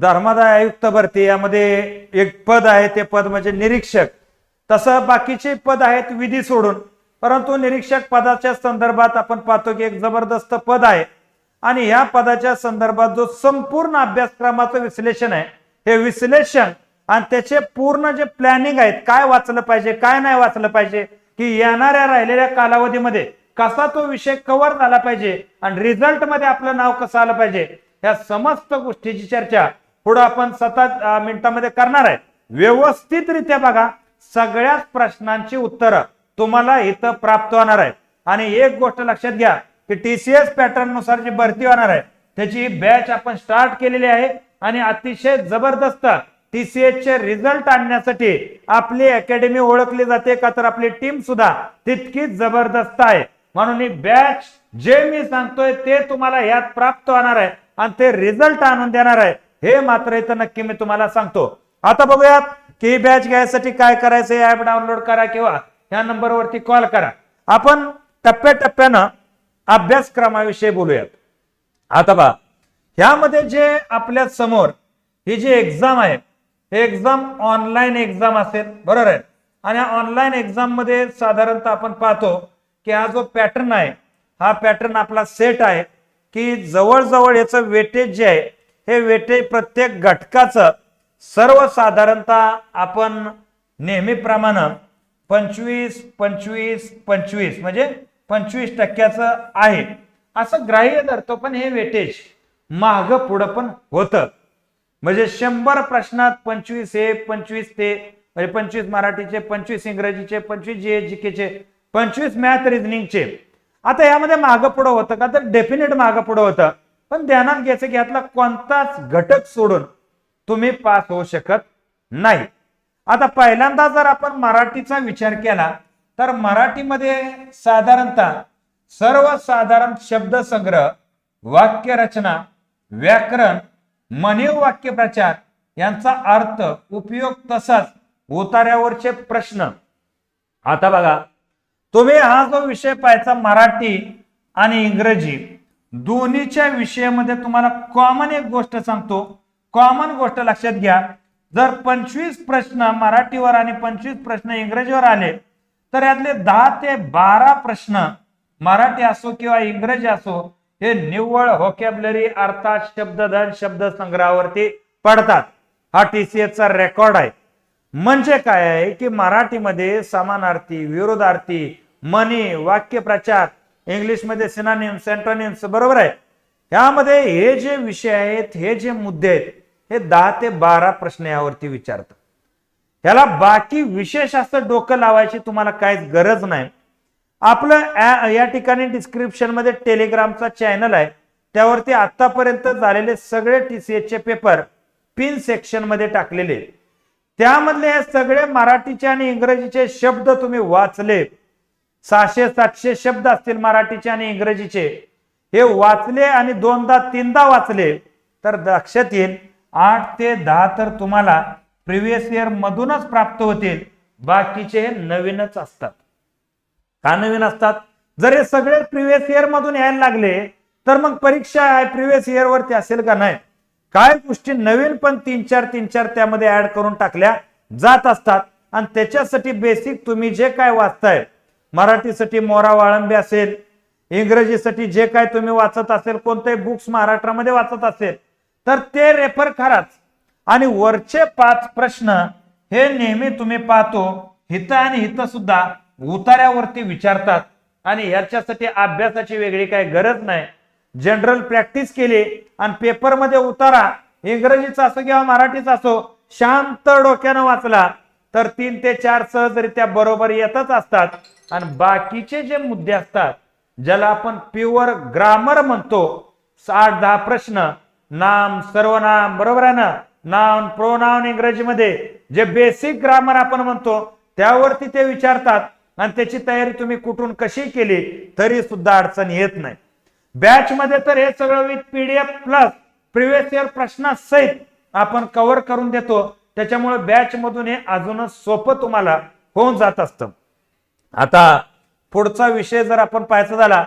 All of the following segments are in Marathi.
धर्मादाय आयुक्त भरती यामध्ये एक पद आहे ते पद म्हणजे निरीक्षक. तसं बाकीचे पद आहेत विधी सोडून परंतु निरीक्षक पदाच्या संदर्भात आपण पाहतो की एक जबरदस्त पद आहे. आणि या पदाच्या संदर्भात जो संपूर्ण अभ्यासक्रमाचं विश्लेषण आहे हे विश्लेषण आणि त्याचे पूर्ण जे प्लॅनिंग आहेत काय वाचलं पाहिजे काय नाही वाचलं पाहिजे की येणाऱ्या राहिलेल्या कालावधीमध्ये कसा तो विषय कव्हर झाला पाहिजे आणि रिझल्टमध्ये आपलं नाव कसं आलं पाहिजे या समस्त गोष्टीची चर्चा पुढं आपण सतत मिनिटामध्ये करणार आहे. व्यवस्थितरित्या बघा सगळ्याच प्रश्नांची उत्तरं तुम्हाला इथं प्राप्त होणार आहे आणि एक गोष्ट लक्षात घ्या की टीसीएस पॅटर्ननुसार जी भरती होणार आहे त्याची बॅच आपण स्टार्ट केलेली आहे. आणि अतिशय जबरदस्त टीसीएस चे रिझल्ट आणण्यासाठी आपली अकॅडमी ओळखली जाते का तर आपली टीम सुद्धा तितकीच जबरदस्त आहे. म्हणून ही बॅच जे मी सांगतोय ते तुम्हाला यात प्राप्त होणार आहे. आणि ते रिझल्ट आणून देणार आहे. हे मात्र इथं नक्की मी तुम्हाला सांगतो. आता बघूयात की बॅच घ्यायसाठी काय करायचं ऍप डाउनलोड करा किंवा ह्या नंबरवरती कॉल करा. आपण टप्प्याटप्प्यानं अभ्यासक्रमाविषयी बोलूयात. आता बा ह्यामध्ये जे आपल्यासमोर ही जी एक्झाम आहे हे एक्झाम ऑनलाईन एक्झाम असेल बरोबर आहे? आणि ऑनलाईन एक्झाममध्ये साधारणतः आपण पाहतो की हा जो पॅटर्न आहे हा पॅटर्न आपला सेट आहे की जवळजवळ याचं वेटेज जे आहे हे वेटेज प्रत्येक घटकाचं सर्वसाधारणतः आपण नेहमीप्रमाणे पंचवीस पंचवीस पंचवीस म्हणजे पंचवीस टक्क्याचं आहे. असं ग्राह्य धरतो पण हे वेटेज माग पुढं पण होतं. म्हणजे शंभर प्रश्नात पंचवीस हे पंचवीस ते म्हणजे पंचवीस मराठीचे पंचवीस इंग्रजीचे पंचवीस जे जीकेचे पंचवीस मॅथ रिझनिंगचे आता यामध्ये मागं पुढं होतं का? तर डेफिनेट मागं पुढं होतं. पण ध्यानात घ्यायचं की यातला कोणताच घटक सोडून तुम्ही पास होऊ शकत नाही. आता पहिल्यांदा जर आपण मराठीचा विचार केला तर मराठीमध्ये साधारणतः सर्वसाधारण शब्दसंग्रह वाक्यरचना व्याकरण मनीव वाक्यप्रचार यांचा अर्थ उपयोग तसाच उतार्यावरचे प्रश्न. आता बघा तुम्ही हा जो विषय पाहायचा मराठी आणि इंग्रजी दोन्हीच्या विषयामध्ये तुम्हाला कॉमन एक गोष्ट सांगतो. कॉमन गोष्ट लक्षात घ्या. जर पंचवीस प्रश्न मराठीवर आणि पंचवीस प्रश्न इंग्रजीवर आले तर यातले दहा ते बारा प्रश्न मराठी असो किंवा इंग्रजी असो हे निव्वळ व्होकॅबलरी अर्थात शब्दधन शब्द संग्रहावरती पडतात. हा टीसीएसचा रेकॉर्ड आहे. म्हणजे काय आहे की मराठीमध्ये समानार्थी विरोधार्थी मनी वाक्यप्रचार इंग्लिशमध्ये सिनानिम सेंटोनिम्स बरोबर आहे? ह्यामध्ये हे जे विषय आहेत हे जे मुद्दे आहेत हे दहा ते बारा प्रश्न यावरती विचारतात. ह्याला बाकी विशेष असं डोकं लावायची तुम्हाला काहीच गरज नाही. आपलं या ठिकाणी डिस्क्रिप्शनमध्ये टेलिग्रामचा चॅनल आहे. त्यावरती आतापर्यंत झालेले सगळे टीसीएच चे पेपर पिन सेक्शनमध्ये टाकलेले त्यामधले हे सगळे मराठीचे आणि इंग्रजीचे शब्द तुम्ही वाचले. सहाशे सातशे शब्द असतील मराठीचे आणि इंग्रजीचे. हे वाचले आणि दोनदा तीनदा वाचले तर लक्षात येईल आठ ते दहा तर तुम्हाला प्रिव्हियस इयर मधूनच प्राप्त होतील. बाकीचे हे नवीनच असतात. का नवीन असतात? जर हे सगळे प्रिव्हियस इयर मधून यायला लागले तर मग परीक्षा आहे प्रिव्हियस इयर वरती असेल का नाही? काय गोष्टी नवीन पण तीन चार तीन चार त्यामध्ये ऍड करून टाकल्या जात असतात. आणि त्याच्यासाठी बेसिक तुम्ही जे काय वाचताय मराठीसाठी मोरा वाळंबी असेल इंग्रजीसाठी जे काय तुम्ही वाचत असेल कोणतेही बुक्स महाराष्ट्रामध्ये वाचत असेल तर ते रेफर कराच. आणि वरचे पाच प्रश्न हे नेहमी तुम्ही पाहतो हित आणि हित सुद्धा उतार्यावरती विचारतात. आणि याच्यासाठी अभ्यासाची वेगळी काही गरज नाही. जनरल प्रॅक्टिस केली आणि पेपरमध्ये उतारा. इंग्रजीचा असो किंवा मराठीचा असो शांत डोक्यानं वाचला. तर तीन ते चार सहजरित्या बरोबर येतच असतात. आणि बाकीचे जे मुद्दे असतात ज्याला आपण प्युअर ग्रामर म्हणतो आठ दहा प्रश्न नाम सर्वनाम बरोबर आहे ना? नाउन प्रोनाउन इंग्रजीमध्ये जे बेसिक ग्रामर आपण म्हणतो त्यावरती ते विचारतात आणि त्याची तयारी तुम्ही कुठून कशी केली तरी सुद्धा अडचण येत नाही. बॅच मध्ये तर हे सगळं with PDF plus previous year प्रश्नासहित आपण कव्हर करून देतो. त्याच्यामुळे बॅच मधून हे अजूनच सोपं तुम्हाला होऊन जात असतं. आता पुढचा विषय जर आपण पाहायचा झाला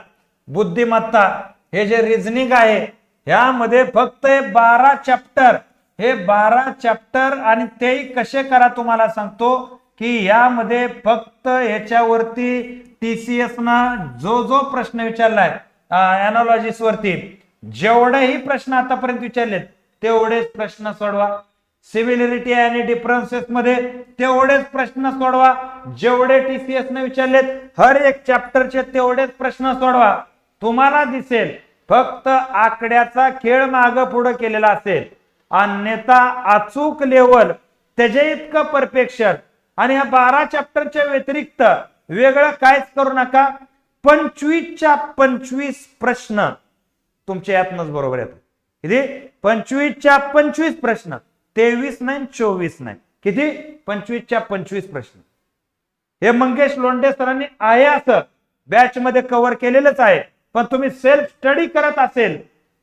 बुद्धिमत्ता हे जे रिझनिंग आहे ह्यामध्ये फक्त हे बारा चॅप्टर हे बारा चॅप्टर आणि तेही कसे करा तुम्हाला सांगतो की यामध्ये फक्त याच्यावरती सी ना जो जो प्रश्न विचारलाय अनालॉजिस वरती जेवढेही प्रश्न आतापर्यंत विचारलेत तेवढेच प्रश्न सोडवा. सिमिलरिटी आणि डिफरन्सेस मध्ये तेवढेच प्रश्न सोडवा. जेवढे टीसीएस ने विचारलेत हर एक चॅप्टरचे तेवढेच प्रश्न सोडवा. तुम्हाला दिसेल फक्त आकड्याचा खेळ माग पुढे केलेला असेल. अन्यथा अचूक लेवल त्याच्या इतकं परफेक्शन. आणि ह्या बारा चॅप्टरच्या व्यतिरिक्त वेगळं काहीच करू नका. पंचवीसच्या पंचवीस प्रश्न तुमच्या यातनच बरोबर येतात. किती? पंचवीसच्या पंचवीस प्रश्न. तेवीस नाही चोवीस नाही. किती? पंचवीसच्या पंचवीस प्रश्न. हे मंगेश लोंढे सरांनी आहे असं. बॅच मध्ये कव्हर केलेलंच आहे. पण तुम्ही सेल्फ स्टडी करत असेल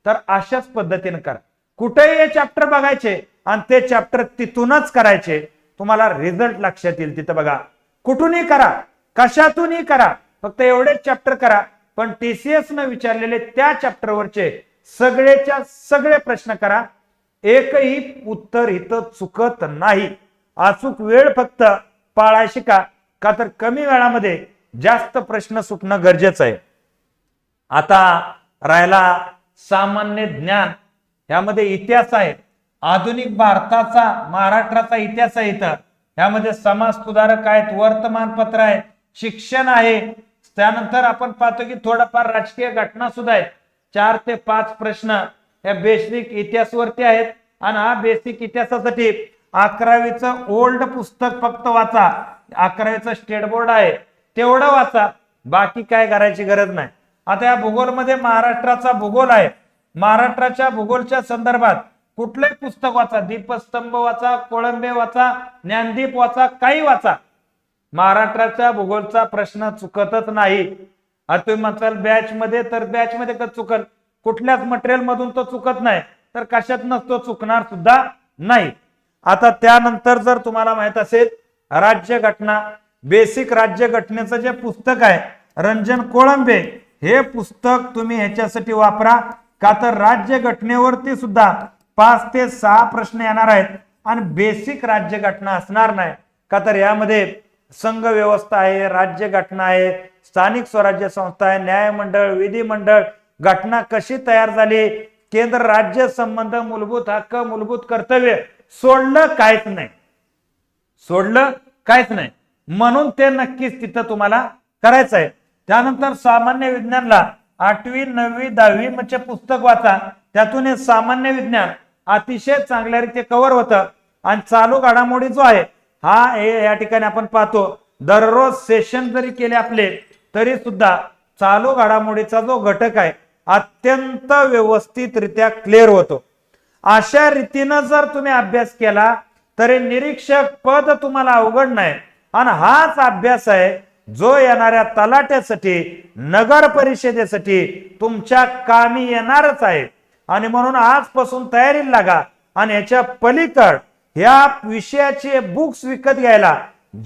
तर अशाच पद्धतीने करा. कुठेही हे चॅप्टर बघायचे आणि ते चॅप्टर तिथूनच करायचे तुम्हाला रिझल्ट लक्षात येईल तिथं बघा. कुठूनही करा कशातूनही करा फक्त एवढेच चॅप्टर करा. पण टीसीएस न विचारलेले त्या चॅप्टरवरचे सगळेच्या सगळे प्रश्न करा. एकही उत्तर इथं चुकत नाही. अचूक वेळ फक्त पाळाय शिका का तर कमी वेळामध्ये जास्त प्रश्न सुटणं गरजेचं आहे. आता राहिला सामान्य ज्ञान. ह्यामध्ये इतिहास आहे. आधुनिक भारताचा महाराष्ट्राचा इतिहास आहे इथं. ह्यामध्ये समाज सुधारक आहेत वर्तमानपत्र आहे शिक्षण आहे. त्यानंतर आपण पाहतो की थोडंफार राजकीय घटना सुद्धा आहेत. चार ते पाच प्रश्न ह्या बेसिक इतिहासवरती आहेत. आणि हा बेसिक इतिहासासाठी अकरावीचं ओल्ड पुस्तक फक्त वाचा. अकरावीचं स्टेट बोर्ड आहे. तेवढं वाचा. बाकी काय करायची गरज नाही. आता या भूगोलमध्ये महाराष्ट्राचा भूगोल आहे. महाराष्ट्राच्या भूगोलच्या संदर्भात कुठलंही पुस्तक वाचा. दीपस्तंभ वाचा कोळंबे वाचा ज्ञानदीप वाचा काही वाचा. महाराष्ट्राच्या भूगोलचा प्रश्न चुकतच नाही. तुम्ही म्हणताल बॅच मध्ये तर बॅच मध्ये चुकल? कुठल्याच मटेरियलमधून तो चुकत नाही तर कशात नसतो चुकणार सुद्धा नाही. आता त्यानंतर जर तुम्हाला माहीत असेल राज्य घटना बेसिक राज्य घटनेचं जे पुस्तक आहे रंजन कोळंबे हे पुस्तक तुम्ही ह्याच्यासाठी वापरा का तर राज्य घटनेवरती सुद्धा पाच ते सहा प्रश्न येणार आहेत आणि बेसिक राज्य घटना असणार नाही. का तर यामध्ये संघ व्यवस्था आहे राज्य घटना आहे स्थानिक स्वराज्य संस्था आहे न्यायमंडळ विधिमंडळ घटना कशी तयार झाली? केंद्र राज्य संबंध मूलभूत हक्क मूलभूत कर्तव्य सोडलं काहीच नाही. सोडलं काहीच नाही. म्हणून ते नक्कीच तिथं तुम्हाला करायचं आहे. त्यानंतर सामान्य विज्ञानला आठवी नववी दहावी म्हणजे पुस्तक वाचा. त्यातून हे सामान्य विज्ञान अतिशय चांगल्या रीती कव्हर होतं. आणि चालू घडामोडी जो आहे हा हे या ठिकाणी आपण पाहतो. दररोज सेशन जरी केले आपले तरी सुद्धा चालू घडामोडीचा जो घटक आहे अत्यंत व्यवस्थितरित्या क्लिअर होतो. अशा रीतीनं जर तुम्ही अभ्यास केला तरी निरीक्षक पद तुम्हाला अवघड नाही. आणि हाच अभ्यास आहे जो येणाऱ्या तलाट्यासाठी नगर परिषदेसाठी तुमच्या कामी येणारच आहे. आणि म्हणून आजपासून तयारीला लागा. आणि याच्या पलीकड ह्या विषयाचे बुक्स विकत घ्यायला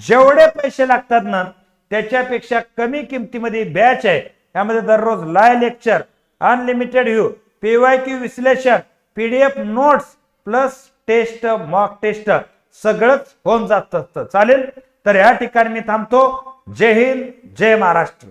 जेवढे पैसे लागतात ना त्याच्यापेक्षा कमी किमतीमध्ये बॅच आहे. यामध्ये दररोज live lecture unlimited view P Y Q विश्लेषण PDF notes plus test mock test सगळंच होऊन जात असतं. चालेल? तर या ठिकाणी मी थांबतो. जय हिंद जय महाराष्ट्र.